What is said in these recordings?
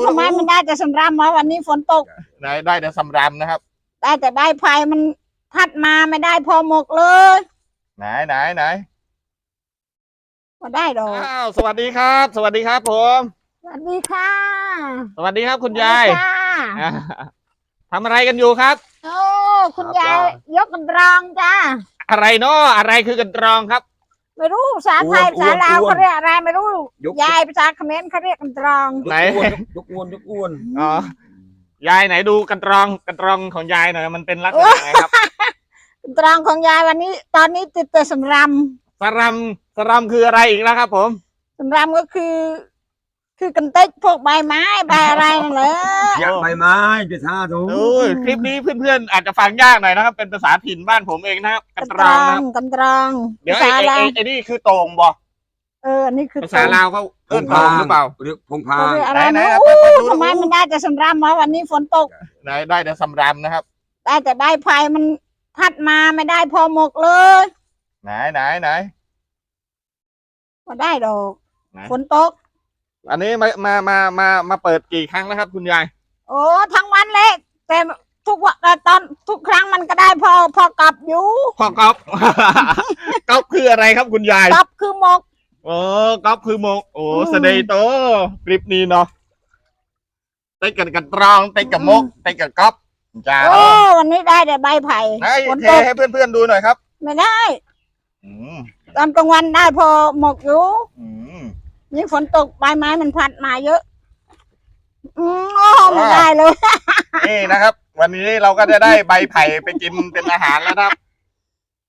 ดูทำไมมันได้แต่สำรำมาวันนี้ฝนตกไหนได้แต่สำรำนะครับ ได้แต่ใบไผ่มันพัดมาไม่ได้พอหมกเลย ไหนไหนไหนก็ได้ดอกอ้าวสวัสดีครับ สวัสดีครับผม สวัสดีค่ะ สวัสดีครับคุณยายสวัสดีค่ะอ่าทำอะไรกันอยู่ครับโอ้คุณยายยกกันรองจ้าอะไรเนาะอะไรคือกันตรองครับ ไม่รู้ภาษาไทยอ้วนภาษาลาวอ้วนเขาเรียกอะไรไม่รู้ยก ยายภาษาเขมรเขาเรียกกันรอง ไหน ยกอ้วนยกอ้วนอ๋อยายไหนดูกันตรองกันตรองของยายหน่อยมันเป็นลักษณะไงครับ กันรองของยายวันนี้ ตอนนี้ติดแต่สำรสรัมสรัมคืออะไรอีกแล้วครับ ผมำสำรำก็คือ คือกันเต็กพวกใบไม้ใบอะไรนั่นแหละอยากใบไม้จะท่าถูโอ้ยคลิปนี้เพื่อนๆอาจจะฟังยากหน่อยนะครับ เป็นภาษาถิ่นบ้านผมเองนะครับกันตรองนะครับกันตรองเดี๋ยวภาไอ้ษาไอ้ลาวไอ้ไอ้นี่คือโตงบ่เอออันนี่คือภาษาลาวเขาเอิ้นโตงหรือเปล่าเรียกพงพาเขางเรียกอะไรไหนนะๆเอาอู้ไปดูทำไมมันได้แต่สำรำมาวันนี้ฝนตกไหนได้แต่สำรำนะครับ ได้แต่ใบไผ่มันพัดมาไม่ได้พอหมกเลย ไหนไหนไหนก็ได้ดอกไหนฝนตก อันนี้มามามามามาเปิดกี่ครั้งแล้วครับ คุณยายโอ้ทั้งวันเลย แต่ทุกวันแต่ตอนทุกครั้งมันก็ได้พอพอกลับอยู่พ่อก๊อฟ ก๊อฟคืออะไรครับคุณยาย กลับคือหมก โอ้ก๊อฟคือโมกโอ้อืมแสดงโตคลิปนี้เนาะเต้นกันกันตรองเต้นกับมกเต้นกับก๊อฟจ้าโอ้วันนี้ได้แต่ใบไผ่ไหนฝนเทตกให้เพื่อนๆดูหน่อยครับ ไม่ได้ อืมตอนกลางวันได้พอหมกอยู่ อืม นี่ฝนตกใบไม้มันพัดมาเยอะอืมโอ้ไม่ได้เลย นี่นะครับ วันนี้เราก็จะได้ใบไผ่ไปกินเป็นอาหารแล้วนะครับ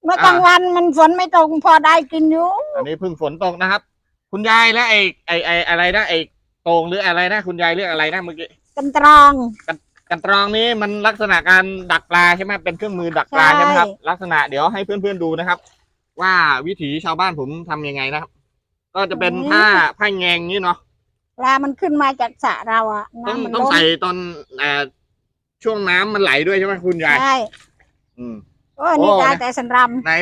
เมื่อกลางวันมันฝนไม่ตกพอได้กินอยู่อันนี้เพิ่งฝนตกนะครับ คุณยายแล้วไอ้ไอ้ไอ้อะไรนะไอ้โตงหรืออะไรนะ คุณยายเรียกอะไรนะเมื่อกี้กันตรองกันตรองนี้มันลักษณะการดักปลาใช่ไหมเป็นเครื่องมือดักปลาใช่ใช่ไหมครับ ลักษณะเดี๋ยวให้เพื่อนๆดูนะครับ ว่าวิถีชาวบ้านผมทำยังไงนะครับ ก็จะเป็นผ้าผ้าแงงนี้เนาะปลามันขึ้นมาจากสระเราอะต้องน้ำมันต้องล้นใส่ตอนเอ่อช่วงน้ำมันไหลด้วยใช่ไหมคุณยายใช่อืม โอ้นี่โอ้ ได้นะแต่สันรไหน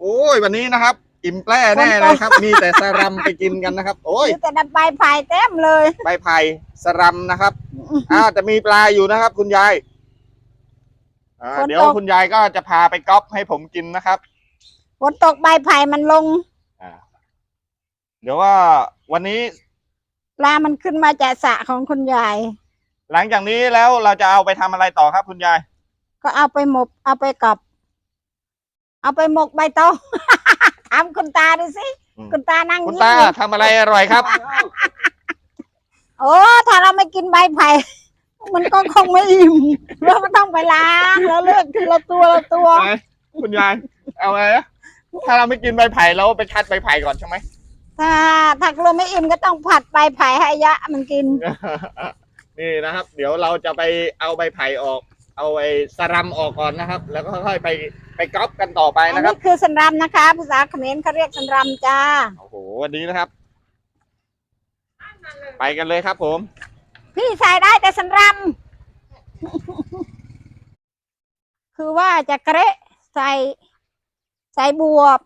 โอ้ยวันนี้นะครับ อิ่มแปร่แน่เลยครับ มีแต่สรัมไปกินกันนะครับ โอ้ำยมีแต่ดับใบไผ่เต็มเลย ใบไผ่สรัมนะครับ อ่าจะมีปลาอยู่นะครับ คุณยาย อ่าฝนตกเดี๋ยวคุณยายก็จะพาไปก๊อปให้ผมกินนะครับ ฝนตกใบไผ่มันลงอ่า เดี๋ยวว่าวันนี้ปลามันขึ้นมาจากสระของคุณยาย หลังจากนี้แล้วเราจะเอาไปทำอะไรต่อครับคุณยาย ก็เอาไปหมกเอาไปกับเอาไปหมกใบตอง ถามคุณตาดูสิ อืม คุณตานั่งคุณยิ้มตาอยู่ทำอะไรอร่อยครับ โอ้ถ้าเราไม่กินใบไผ่ มันก็คงไม่อิ่มเราก็ต้องไปล้างแล้วเลือกทีละตัวละตัว ไหนคุณยาย เอาอะไรนะถ้าเราไม่กินใบไผ่เราไปคัดใบไผ่ก่อนใช่ไหม ถ้าถ้าเราไม่อิ่มก็ต้องผัดใบไผ่ให้ยะมันกิน นี่นะครับ เดี๋ยวเราจะไปเอาใบไผ่ออก เอาไอ้สรัมออกก่อนนะครับ แล้วก็ค่อยๆไปไปก๊อปกันต่อไปอันนะครับ นี้คือสันรำนะคะภาษาเขมรเขาเรียกสันรำจ้า โอ้โหวันนี้นะครับ ไปกันเลยครับผม พี่ชายได้แต่สันรำ คือว่าจะเกระใส่ใส่บวบ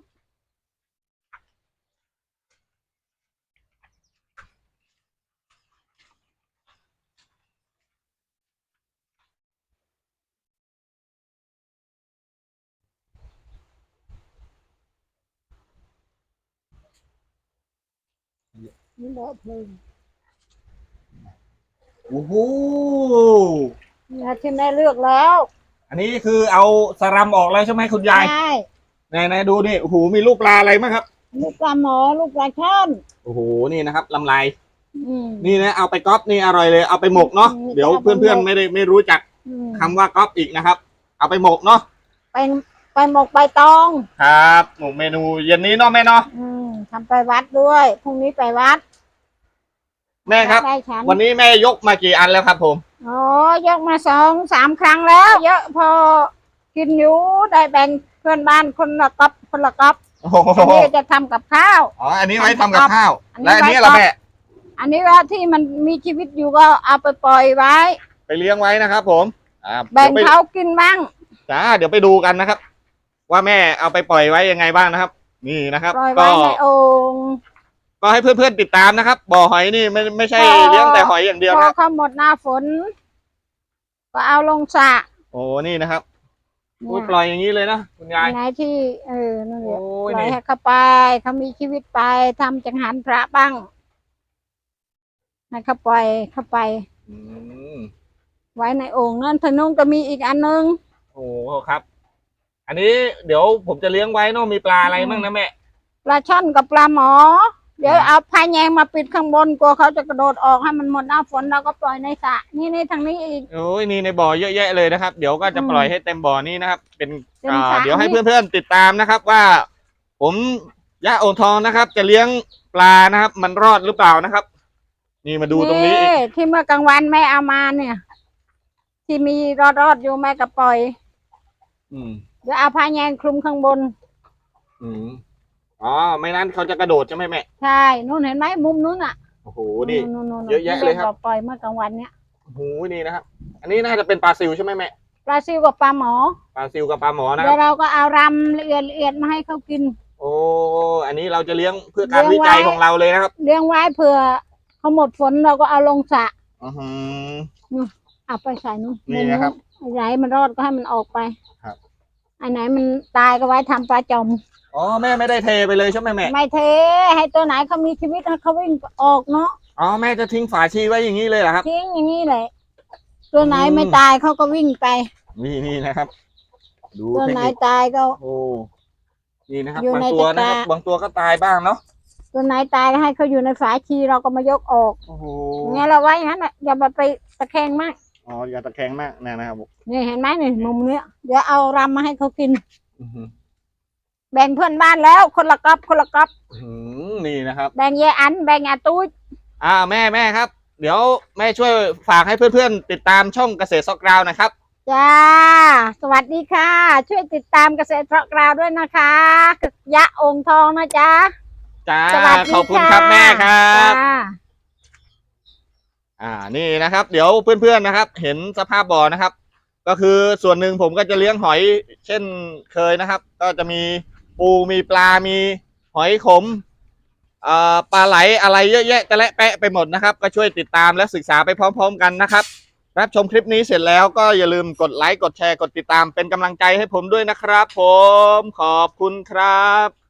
นี่เลอะเพลิงโอ้โหเนี่ยที่แม่เลือกแล้วอันนี้คือเอาสรัมออกแล้วใช่ไหมคุณยายใช่ไหนไหนดูนี่โอ้โหมีลูกปลาอะไรมั้งครับ ลูกปลาหมอลูกปลาช่อนโอ้โหนี่นะครับลำลายอืม นี่นะเอาไปก๊อปนี่อร่อยเลย เอาไปหมกเนาะอืมเดี๋ยวเอาไปเพื่อนหมกๆไม่ได้ไม่รู้จักอืมคำว่าก๊อปอีกนะครับ เอาไปหมกเนาะไปไปหมกใบตองครับหมกเมนูเย็นนี้เนาะแม่เนาะอืม ทำไปวัดด้วยพรุ่งนี้ไปวัดแม่ครับ ได้ฉันวันนี้แม่ยกมากี่อันแล้วครับผม โอ้ยกมาสองสามครั้งแล้ว เยอะพอกินอยู่ได้แบ่งเพื่อนบ้านคนละก๊อบคนละก๊อบโอ้โหอันนี้จะทำกับข้าว อ๋อ อันนี้ไว้ทำกับข้าว อันนี้และอันนี้ไว้ล่ะก๊อปแม่ อันนี้ว่าที่มันมีชีวิตอยู่ก็เอาไปปล่อยไว้ ไปเลี้ยงไว้นะครับผม อ่าแบ่งเดี๋ยวไปเขากินบ้าง จ้าเดี๋ยวไปดูกันนะครับ ว่าแม่เอาไปปล่อยไว้ยังไงบ้างนะครับ นี่นะครับ ปล่อยก็ไว้ในโอ่งก็ให้เพื่อนๆติดตามนะครับ บ่อหอยนี่ไม่ไม่ใช่พอเลี้ยงแต่หอยอย่างเดียวพอนะเขาหมดหน้าฝน ก็เอาลงสระโอ้นี่นะครับเนี่อุ้ยยปล่อยอย่างนี้เลยนะคุณยาย ไหนที่เออนั่นแหโอ้ละยปล่อยนี่ ให้เขาไปเขามีชีวิตไปทำจังหันพระบ้างให้เขาปล่อยเขาไป อืมไว้ในโอ่งนั่นทางนู้นก็มีอีกอันนึงโอ้ครับ อันนี้เดี๋ยวผมจะเลี้ยงไว้เนอะมีปลาอะไรบ้างนะแม่ ปลาช่อนกับปลาหมอ เดี๋ยวเอาพายแยงมาปิดข้างบนกลัวเขาจะกระโดดออกให้มันหมดหน้าฝนเราก็ปล่อยในสระนี่นี่ทางนี้อีก โอ้ยนี่ในบ่อเยอะแยะเลยนะครับ เดี๋ยวก็จะอืมปล่อยให้เต็มบ่อนี้นะครับ เป็นเต็มอ่าสระ เดี๋ยวให้นี่เพื่อนๆติดตามนะครับว่า ผมยะโองทองนะครับ จะเลี้ยงปลานะครับ มันรอดหรือเปล่านะครับ นี่มาดูตรงนี้อีกที่เมื่อกลางวันแม่เอามาเนี่ย ที่มีรอดรอดๆอยู่แม่ก็ปล่อย อืม เดี๋ยวเอาพายแยงคลุมข้างบน อืมอ๋อ ไม่นั้นเขาจะกระโดดใช่ไหมแม่ ใช่นู่นเห็นไหมมุมนู้นอะโอ้โห นี่ นู่นๆๆเยอะแยะเลยครับ ที่แม่ปล่อยเมื่อกลางวันเนี้ยโอ้โหนี่นะครับ อันนี้น่าจะเป็นปลาซิวใช่ไหมแม่ ปลาซิวกับปลาหมอปลาซิวกับปลาหมอนะคเดี๋รัยบ วเราก็เอารำละเอียดละเอียดมาให้เขากิน โอ้ อันนี้เราจะเลี้ยงเพื่อการเลี้วิยงไว้ จัยของเราเลยนะครับ เลี้ยงไว้เผื่อเขาหมดฝนเราก็เอาลงสระอือหือ เอาไปใส่นู้นนี่นะครับอันไหนมันรอดก็ให้มันออกไปครับ อันไหนมันตายก็ไว้ทำปลาจอมอ๋อแม่ไม่ได้เทไปเลยใช่ไหมแม่ไม่เท ให้ตัวไหนเขามีชีวิตให้เขาวิ่งออกเนาะอ๋อแม่จะทิ้งฝาชีไว้อย่างนี้เลยเหรอครับ ทิ้งอย่างนี้แหละ ตัวไหนอืมไม่ตายเขาก็วิ่งไป นี่นี่นะครับ ดูตัวเทคไหนนิคตายก็ โอ้นี่นะครับอยู่บางในตัวนะตะกครับร้าบางตัวก็ตายบ้างเนาะตัวไหนตายก็ให้เขาอยู่ในฝาชีเราก็มายกออกโอ้โหงั้นเราไว้อย่างนั้นน่ะอย่ามาไปตะแคงมาก อ๋ออย่าตะแคงมากนะนะครับนี่เห็นไหมนี่มุมเนี้ยเดี๋ยวเอารำมาให้เขากิน อื้อหือแบ่งเพื่อนบ้านแล้ว คนละก๊อบคนละก๊อบอื้อหือนี่นะครับ แบ่งเยอันแบ่งอาตุ้ยอ่าแม่แม่ครับ เดี๋ยวแม่ช่วยฝากให้เพื่อนๆ ติดตามช่องเกษตรซอกกราวหนะครับ จ้า สวัสดีค่ะ ช่วยติดตามเกษตรเพาะกราวด้วยนะคะยะองค์ทองนะจ๊ะจ้า สวัสดีขอบคุณครับแม่ครับ จ้า อ่านี่นะครับ เดี๋ยวเพื่อนๆนะครับ เห็นสภาพบ่อนะครับ ก็คือส่วนหนึ่งผมก็จะเลี้ยงหอย เช่นเคยนะครับ ก็จะมีปูมีปลา มีหอยขมอ่าปลาไหลอะไรเยอะแยะจะและแปะไปหมดนะครับ ก็ช่วยติดตามและศึกษาไปพร้อม ๆ กันนะครับรับชมคลิปนี้เสร็จแล้วก็อย่าลืมกดไลค์กดแชร์กดติดตามเป็นกำลังใจให้ผมด้วยนะครับ ผมขอบคุณครับ